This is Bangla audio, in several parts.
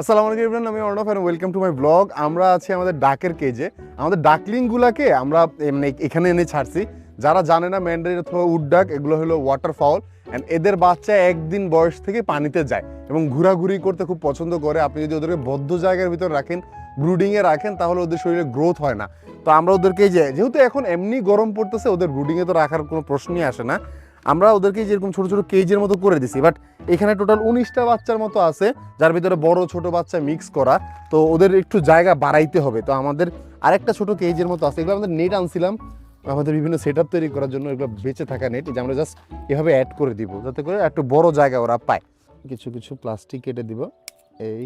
আসসালামু আলাইকুম এভরিওয়ান আমি Arnab and welcome to my blog আমরা আছি আমাদের ডাকের কেজে আমাদের ডাকলিংগুলোকে আমরা এমনি এখানে এনে ছাড়ছি। যারা জানে না ম্যান্ডারিন অথবা উড ডাক, এগুলো হলো ওয়াটার ফাউল অ্যান্ড এদের বাচ্চা একদিন বয়স থেকে পানিতে যায় এবং ঘোরাঘুরি করতে খুব পছন্দ করে। আপনি যদি ওদেরকে বদ্ধ জায়গার ভিতর রাখেন ব্রুডিংয়ে রাখেন, তাহলে ওদের শরীরে গ্রোথ হয় না। তো আমরা ওদেরকে যে, যেহেতু এখন এমনি গরম পড়তেছে, ওদের ব্রুডিংয়ে তো রাখার কোনো প্রশ্নই আসে না। আমরা ওদেরকে যেরকম ছোট ছোট কেজের মতো করে দিছি বাট এখানে টোটাল উনিশটা বাচ্চার মতো আছে, যার ভিতরে বড় ছোট বাচ্চা মিক্স করা, তো ওদের একটু জায়গা বাড়াইতে হবে। তো আমাদের আরেকটা ছোট কেজের মতো আছে, এগুলো আমাদের নেট আনছিলাম, আমাদের বিভিন্ন সেট তৈরি করার জন্য এগুলো বেঁচে থাকা নেট যে আমরা জাস্ট এভাবে অ্যাড করে দিব, যাতে করে একটু বড় জায়গা ওরা পায়। কিছু কিছু প্লাস্টিক কেটে দিব, এই।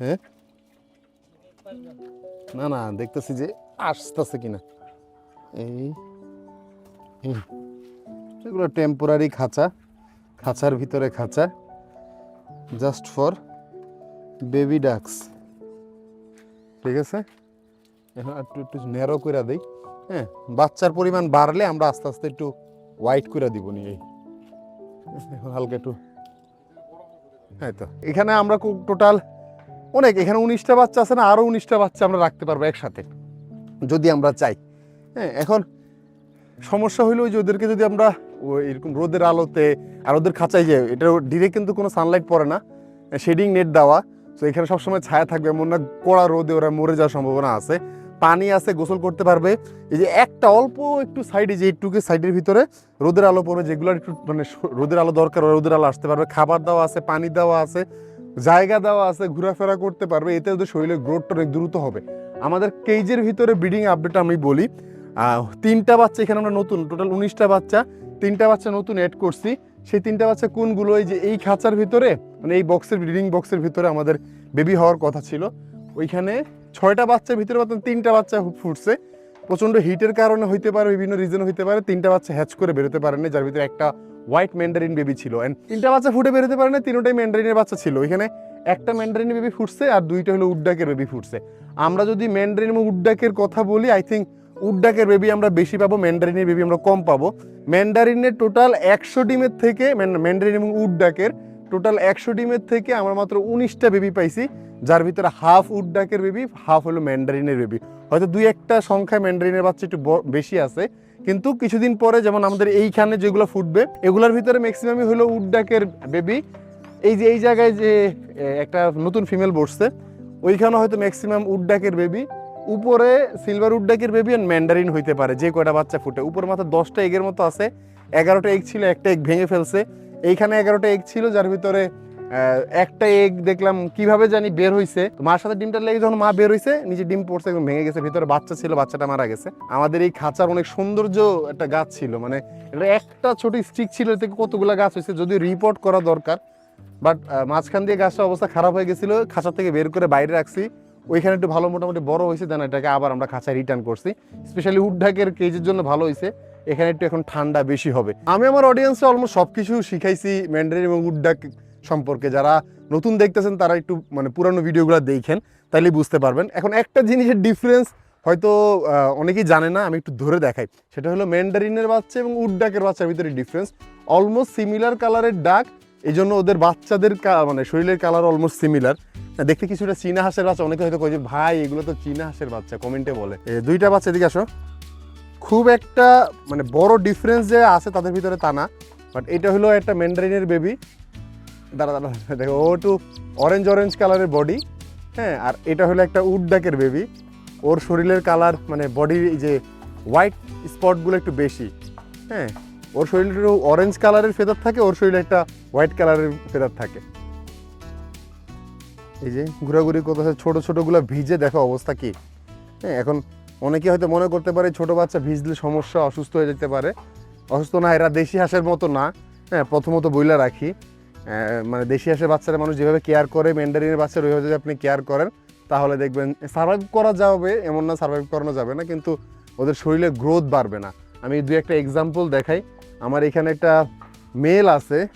হ্যাঁ? না না, দেখতেছি যে আসতেছে কিনা। এই এগুলো টেম্পোরারি খাঁচা, খাঁচার ভিতরে খাঁচা জাস্ট ফর বেবি ডাক্স ঠিক আছে? এখন একটু একটু ন্যারো করে দিই হ্যাঁ বাচ্চার পরিমাণ বাড়লে আমরা আস্তে আস্তে একটু হোয়াইট করে দিব নি এই এখন হালকা একটু হ্যাঁ তো। এখানে আমরা টোটাল অনেক, এখানে উনিশটা বাচ্চা আছে না আরও উনিশটা বাচ্চা আমরা রাখতে পারব একসাথে, যদি আমরা চাই। হ্যাঁ এখন সমস্যা হইল যে ওদেরকে যদি আমরা এরকম রোদের আলোতে, আর ওদের খাঁচাই যে, এটা ডিরেক্ট কিন্তু কোনো সানলাইট পড়ে না শেডিং নেট দেওয়া। তো এখানে সবসময় ছায়া থাকবে, এমন না কড়া রোদে ওরা মরে যাওয়ার সম্ভাবনা আছে। পানি আছে, গোসল করতে পারবে। এই যে একটা অল্প একটু সাইডে যে একটু সাইডের ভিতরে রোদের আলো পড়বে, যেগুলো একটু মানে রোদের আলো দরকার রোদের আলো আসতে পারবে। খাবার দেওয়া আছে, পানি দেওয়া আছে, জায়গা দেওয়া আছে, ঘোরাফেরা করতে পারবে। এতে ওদের শরীরের গ্রোথটা অনেক দ্রুত হবে। আমাদের কেজের ভিতরে ব্রিডিং আপডেট আমি বলি তিনটা বাচ্চা, এখানে আমরা নতুন টোটাল উনিশটা বাচ্চা, তিনটা বাচ্চা নতুন অ্যাড করছি। সেই তিনটা বাচ্চা কোনগুলো? এই যে এই খাঁচার ভিতরে মানে এই বক্সের ব্রিডিং বক্সের ভিতরে আমাদের বেবি হওয়ার কথা ছিল। ওইখানে ছয়টা বাচ্চার ভিতরে মাত্র তিনটা বাচ্চা ফুটছে। প্রচণ্ড হিটের কারণে হইতে পারে, বিভিন্ন রিজন হইতে পারে। তিনটা বাচ্চা হ্যাচ করে বেরোতে পারে না যার ভিতরে একটা হোয়াইট ম্যান্ডারিন বেবি ছিল। অ্যান্ড তিনটা বাচ্চা ফুটে বেরোতে পারে না তিনটাই ম্যান্ডারিনের বাচ্চা ছিল। এখানে একটা ম্যান্ডারিন বেবি ফুটছে আর দুইটা হলো উড্ডাকের বেবি ফুটছে। আমরা যদি ম্যান্ডারিন এবং উড্ডাকের কথা বলি আই থিঙ্ক উড্ডাকের বেবি আমরা বেশি পাবো ম্যান্ডারিনের বেবি আমরা কম পাবো। ম্যান্ডারিনের টোটাল একশো ডিমের থেকে ম্যান- ম্যান্ডারিন এবং উড্ডাকের টোটাল একশো ডিমের থেকে আমরা মাত্র উনিশটা বেবি পাইছি, যার ভিতরে হাফ উড্ডাকের বেবি হাফ হলো ম্যান্ডারিনের বেবি হয়তো দুই একটা সংখ্যায় ম্যান্ডারিনের বাচ্চা একটু বেশি আছে, কিন্তু কিছুদিন পরে যেমন আমাদের এইখানে যেগুলো ফুটবে, এগুলোর ভিতরে ম্যাক্সিমামই হলো উড্ডাকের বেবি এই যে, এই জায়গায় যে একটা নতুন ফিমেল বসছে, ওইখানে হয়তো ম্যাক্সিমাম উড্ডাকের বেবি উপরে সিলভার উড্ডাকের বেবি অ্যান্ড ম্যান্ডারিন হইতে পারে, যে কয়টা বাচ্চা ফুটে। উপরে মাত্র দশটা এগের মতো আছে। এগারোটা এগ ছিল, একটা এগ ভেঙে ফেলছে। এইখানে এগারোটা এগ ছিল, যার ভিতরে একটা এগ দেখলাম কীভাবে জানি বের হয়েছে মার সাথে ডিমটা লেগে যখন মা বের হয়েছে নিজে ডিম পড়ছে, একদম ভেঙে গেছে, ভিতরে বাচ্চা ছিল, বাচ্চাটা মারা গেছে। আমাদের এই খাঁচার অনেক সৌন্দর্য একটা গাছ ছিল মানে এটা একটা ছোট স্টিক ছিল থেকে কতগুলো গাছ হয়েছে যদিও রিপোর্ট করা দরকার। বাট মাঝখান দিয়ে গাছটার অবস্থা খারাপ হয়ে গেছিল, খাঁচা থেকে বের করে বাইরে রাখছি। ওইখানে একটু ভালো মোটামুটি বড় হয়েছে, দেন এটাকে আবার আমরা খাঁচায় রিটার্ন করছি। স্পেশালি উডঢাকের কেজের জন্য ভালো হয়েছে, এখানে একটু এখন ঠান্ডা বেশি হবে। আমি আমার অডিয়েন্সে অলমোস্ট সব কিছু শিখাইছি ম্যান্ডারিন এবং উডডাক সম্পর্কে। যারা নতুন দেখতেছেন, তারা একটু মানে পুরানো ভিডিওগুলো দেখেন তাইলেই বুঝতে পারবেন। এখন একটা জিনিসের ডিফারেন্স হয়তো অনেকেই জানে না, আমি একটু ধরে দেখাই। সেটা হলো ম্যান্ডারিনের বাচ্চা এবং উডডাকের বাচ্চার ভিতরে ডিফারেন্স অলমোস্ট সিমিলার কালারের ডাক এই জন্য ওদের বাচ্চাদের মানে শরীরের কালার অলমোস্ট সিমিলার দেখতে কিছুটা চীনা হাঁসের বাচ্চা, অনেকে হয়তো কয় যে ভাই, এগুলো তো চীনা হাঁসের বাচ্চা। কমেন্টে বলে। দুইটা বাচ্চা এদিকে আসো। খুব একটা মানে বড় ডিফারেন্স যে আছে তাদের ভিতরে তা না বাট এটা হলো একটা ম্যান্ডারিনের বেবি দাঁড়া দাঁড়া দেখো, ও একটু অরেঞ্জ অরেঞ্জ কালারের বডি হ্যাঁ আর এটা হলো একটা উডডাকের বেবি ওর শরীরের কালার মানে বডির যে হোয়াইট স্পটগুলো একটু বেশি হ্যাঁ। ওর শরীরে অরেঞ্জ কালারের ফেদার থাকে, ওর শরীরে একটা হোয়াইট কালারের ফেদার থাকে। এই যে ঘোরাঘুরি করতেছে, ছোট ছোটগুলো ভিজে দেখো অবস্থা কি? হ্যাঁ এখন অনেকে হয়তো মনে করতে পারে ছোট বাচ্চা ভিজলে সমস্যা, অসুস্থ হয়ে যেতে পারে। অসুস্থ না, এরা দেশি হাঁসের মতো না। হ্যাঁ প্রথমত বইলা রাখি। মানে দেশি হাঁসের বাচ্চারা মানুষ যেভাবে কেয়ার করে ম্যান্ডারিনের বাচ্চার ওইভাবে যদি আপনি কেয়ার করেন, তাহলে দেখবেন সার্ভাইভ করা যাবে, এমন না সার্ভাইভ করানো যাবে না, কিন্তু ওদের শরীরে গ্রোথ বাড়বে না। আমি দু একটা এক্সাম্পল দেখাই। আমার এখানে একটা মেল আছে।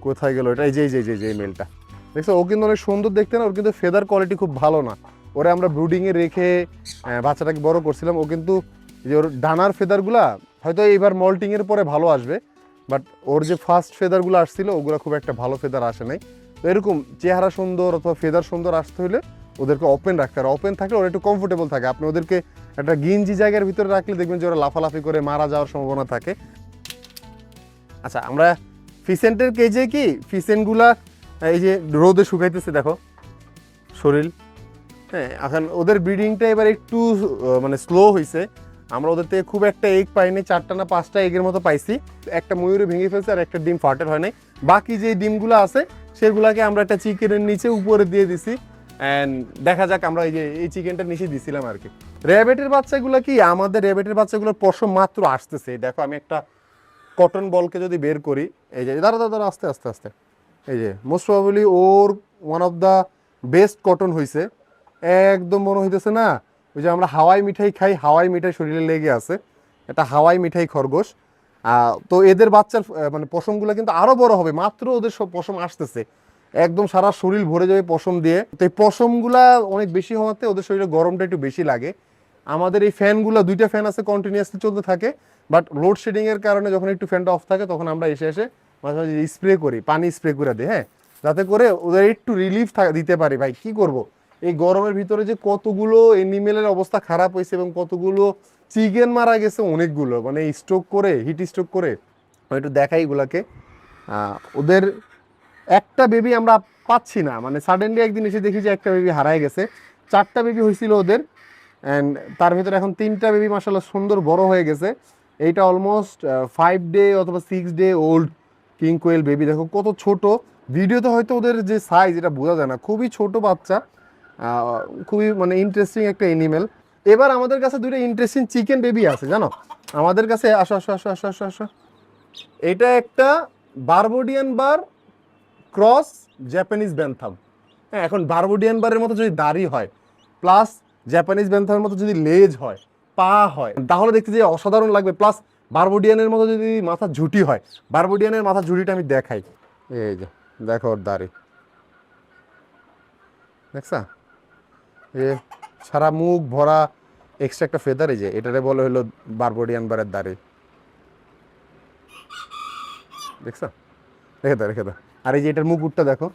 কোথায় গেল এটা এই যে এই যে, এই যে- যে মেলটা দেখছ, ও কিন্তু অনেক সুন্দর দেখতে না, ওর কিন্তু ফেদার কোয়ালিটি খুব ভালো না। ওরে আমরা ব্রুডিংয়ে রেখে বাচ্চাটাকে বড় করছিলাম, ও কিন্তু যে ওর ডানার ফেদারগুলা হয়তো এইবার মল্টিংয়ের পরে ভালো আসবে বাট ওর যে ফার্স্ট ফেদারগুলো আসছিল, ওগুলো খুব একটা ভালো ফেদার আসে নাই। তো এরকম চেহারা সুন্দর অথবা ফেদার সুন্দর আসতে হলে ওদেরকে ওপেন রাখতে হবে। ওপেন থাকলে ওরা একটু কমফোর্টেবল থাকে। আপনি ওদেরকে একটা গিঞ্জি জায়গার ভিতরে রাখলে দেখবেন যে ওরা লাফালাফি করে মারা যাওয়ার সম্ভাবনা থাকে। আচ্ছা আমরা ফিসেন্টের কেজে কি? ফিসেন্টগুলা এই যে রোদে শুকাইতেছে, দেখো। শরীর। হ্যাঁ এখন ওদের ব্রিডিংটা এবার একটু মানে স্লো হয়েছে আমরা ওদের থেকে খুব একটা এগ পাইনি, চারটা না পাঁচটা এগের মতো পাইছি। একটা ময়ূরে ভেঙে ফেলছে আর একটা ডিম ফাটের হয় নাই। বাকি যে ডিমগুলো আছে, সেগুলাকে আমরা একটা চিকেনের নিচে উপরে দিয়ে দিছি। অ্যান্ড দেখা যাক আমরা এই যে, এই চিকেনটা নিচে দিছিলাম আর কি। র্যাবেটের বাচ্চাগুলো কি? আমাদের র্যাবেটের বাচ্চাগুলোর পশম মাত্র আসতেছে। দেখো, আমি একটা কটন বলকে যদি বের করি, এই যে দাঁড়া দাঁড়া, আস্তে আস্তে আস্তে। এই যে most probably or one of the best cotton হয়েছে একদম মনে হইতেছে না, ওই যে আমরা হাওয়াই মিঠাই খাই, হাওয়াই মিঠাই শরীরে লেগে আছে। এটা হাওয়াই মিঠাই খরগোশ। তো এদের বাচ্চার মানে পশমগুলো কিন্তু আরও বড় হবে, মাত্র ওদের সব পশম আসতেছে। একদম সারা শরীর ভরে যাবে পশম দিয়ে। তো এই পশমগুলা অনেক বেশি হওয়াতে ওদের শরীরে গরমটা একটু বেশি লাগে। আমাদের এই ফ্যানগুলো, দুইটা ফ্যান আছে কন্টিনিউয়াসলি চলতে থাকে বাট লোডশেডিংয়ের কারণে যখন একটু ফ্যানটা অফ থাকে, তখন আমরা এসে এসে মাঝে মাঝে স্প্রে করি, পানি স্প্রে করে দিই হ্যাঁ? যাতে করে ওদের একটু রিলিফ দিতে পারি। ভাই, কি করব? এই গরমের ভিতরে যে কতগুলো এনিমেলের অবস্থা খারাপ হয়েছে এবং কতগুলো চিকেন মারা গেছে, অনেকগুলো। মানে স্ট্রোক করে হিট স্ট্রোক করে। একটু দেখাই এগুলাকে। ওদের একটা বেবি আমরা পাচ্ছি না। মানে সাডেনলি একদিন এসে দেখি যে একটা বেবি হারায় গেছে। চারটা বেবি হয়েছিল ওদের। অ্যান্ড তার ভিতরে এখন তিনটা বেবি মাসাল্লাহ সুন্দর বড় হয়ে গেছে। এইটা অলমোস্ট ফাইভ ডে অথবা six day old king quail baby দেখো কত ছোট। ভিডিওতে হয়তো ওদের যে সাইজ এটা বোঝা যায় না। খুবই ছোট বাচ্চা খুবই মানে ইন্টারেস্টিং একটা এনিমেল এবার আমাদের কাছে দুইটা ইন্টারেস্টিং চিকেন বেবি আছে, জানো? আমাদের কাছে, আসো আসো আসো আসো আসো আসো। এটা একটা বারবোডিয়ান বার ক্রস জাপানিজ ব্যান্থাম হ্যাঁ এখন বারবোডিয়ান বারের মতো যদি দাড়ি হয় প্লাস জাপানিজ ব্যান্থামের মতো যদি লেজ হয়, পা হয়, তাহলে দেখতে যে অসাধারণ লাগবে। প্লাস বারবোডিয়ানের মতো যদি মাথা ঝুটি হয়, বারবোডিয়ানের মাথা ঝুটিটা আমি দেখাই। এই যে, দেখো ওর দাড়ি। দেখছা? এ সারা মুখ ভরা এক্সট্রা একটা ফেদার এই যে, এটারে বলে হলো বারবোডিয়ান বারের দাড়ি। দেখছ? রেখে দাও রেখে দাও। আর এই যে এটার মুকুটটা দেখো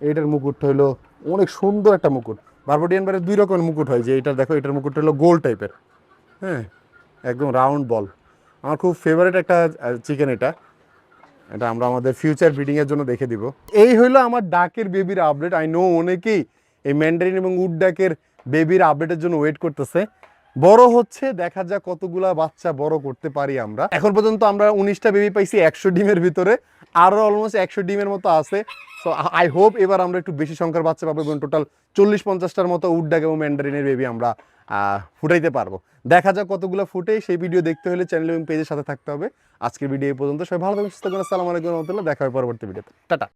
এইটার মুকুটটা হলো অনেক সুন্দর একটা মুকুট। বারবোডিয়ান বারের দুই রকমের মুকুট হয় যে এটার দেখো, এটার মুকুটটা হলো গোল টাইপের হ্যাঁ একদম রাউন্ড বল আমার খুব ফেভারিট একটা চিকেন এটা। এটা আমরা আমাদের ফিউচার ব্রিডিংয়ের জন্য দেখে দিব। এই হলো আমার ডাকের বেবির আপডেট আই নো অনেকেই এই ম্যান্ডারিন এবং উড ডাকের বেবির আপডেটের জন্য ওয়েট করতেছে। বড় হচ্ছে, দেখা যাক কতগুলা বাচ্চা বড় করতে পারি আমরা। এখন পর্যন্ত আমরা উনিশটা বেবি পাইছি একশো ডিমের ভিতরে। আরও অলমোস্ট একশো ডিমের মতো আছে। সো আই হোপ এবার আমরা একটু বেশি সংখ্যার বাচ্চা পাবো এবং টোটাল চল্লিশ পঞ্চাশটার মতো উড ডাক এবং ম্যান্ডারিনের বেবি আমরা ফুটাইতে পারব। দেখা যাক কতগুলো ফুটে, সেই ভিডিও দেখতে হলে চ্যানেল এবং পেজের সাথে থাকতে হবে। আজকের ভিডিও এই পর্যন্ত, সবাই ভালো থাকবেন, সুস্থ থাকবেন, আসসালামু আলাইকুম রহমতুল্লাহ, দেখা হবে পরবর্তী ভিডিওতে টাটা।